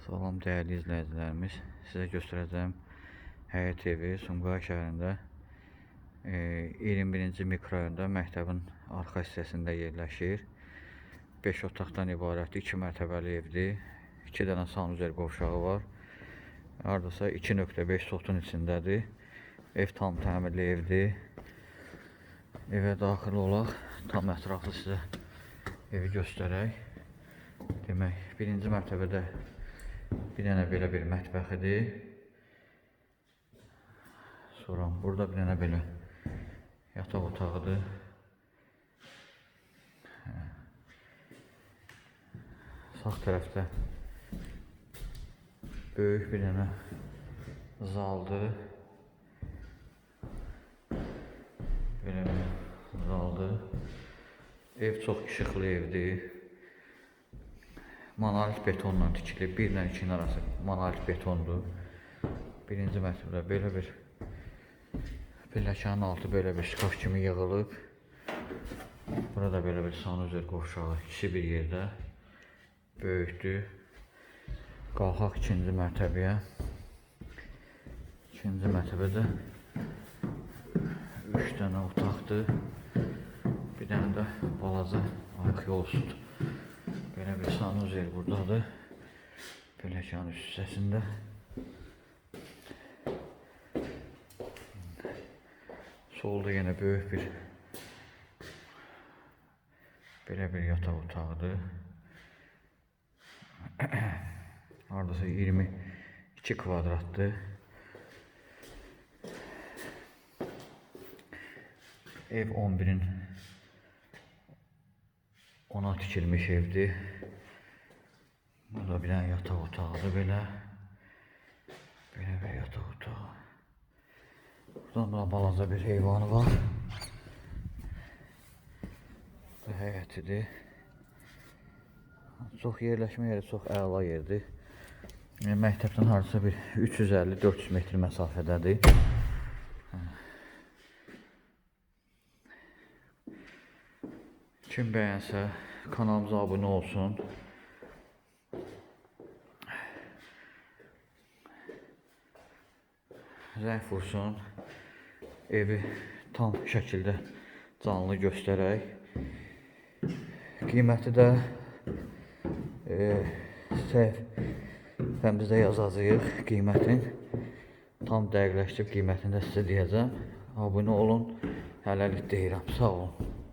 Salam dəyərli izləyicilərimiz. Sizə göstərəcəyim Həyat evi Sumqayıt şəhərində e, 21-ci mikrorayonda məktəbin arxa hissəsində yerləşir. 5 otaqdan ibarət 2 mərtəbəli evdir. 2 dənə sanuzel qovşağı var. Hardasa 2.5 sotun içindədir. Ev tam təmirli evdir. Evə daxil olaq. Tam ətraflı sizə evi göstərək. Demək, birinci mərtəbədə bir dənə belə bir mətbəxidir. Sonra burada bir dənə belə yataq otağıdır. Hə. Sağ tərəfdə böyük bir dənə zaldır. Belə bir zaldır. Ev çox işıqlı evdir. Monolit betonla tikilib. Bir ilə ikinin arası monolit betondur. Birinci mərtəbədə belə bir pilləkənin altı belə bir şkaf kimi yığılıb. Burada belə bir sanuzel qovşağı ikisi bir yerdə. Böyükdür. Qalxaq ikinci mərtəbəyə. İkinci mərtəbədə 3 dənə otaqdır. Bir dənə də balaca arx yol üstü. Belə bir sanuzel buradadır. Pilləkənin üst hissəsində. Solda yenə böyük bir belə bir yataq otağıdır. Hardasa 22 kvadratdır. Ev 11-in ona tikilmiş evdir. Burada bir dənə yataq otağıdır belə. Belə bir yataq otağı. Buradan da balaca bir heyvanı var. Bu həyətidir. Çox yerləşmə yeri çox əla yerdir. Yəni, məktəbdən hardasa bir 350-400 metr məsafədədir. Kim bəyənsə kanalımıza abunə olsun. Zəng vursun. Evi tam şəkildə canlı göstərək. Qiyməti də e, səhifəmizdə yazacağıq qiymətin. Tam dəqiqləşdirib qiymətini də sizə deyəcəm. Abunə olun. Hələlik deyirəm. Sağ olun.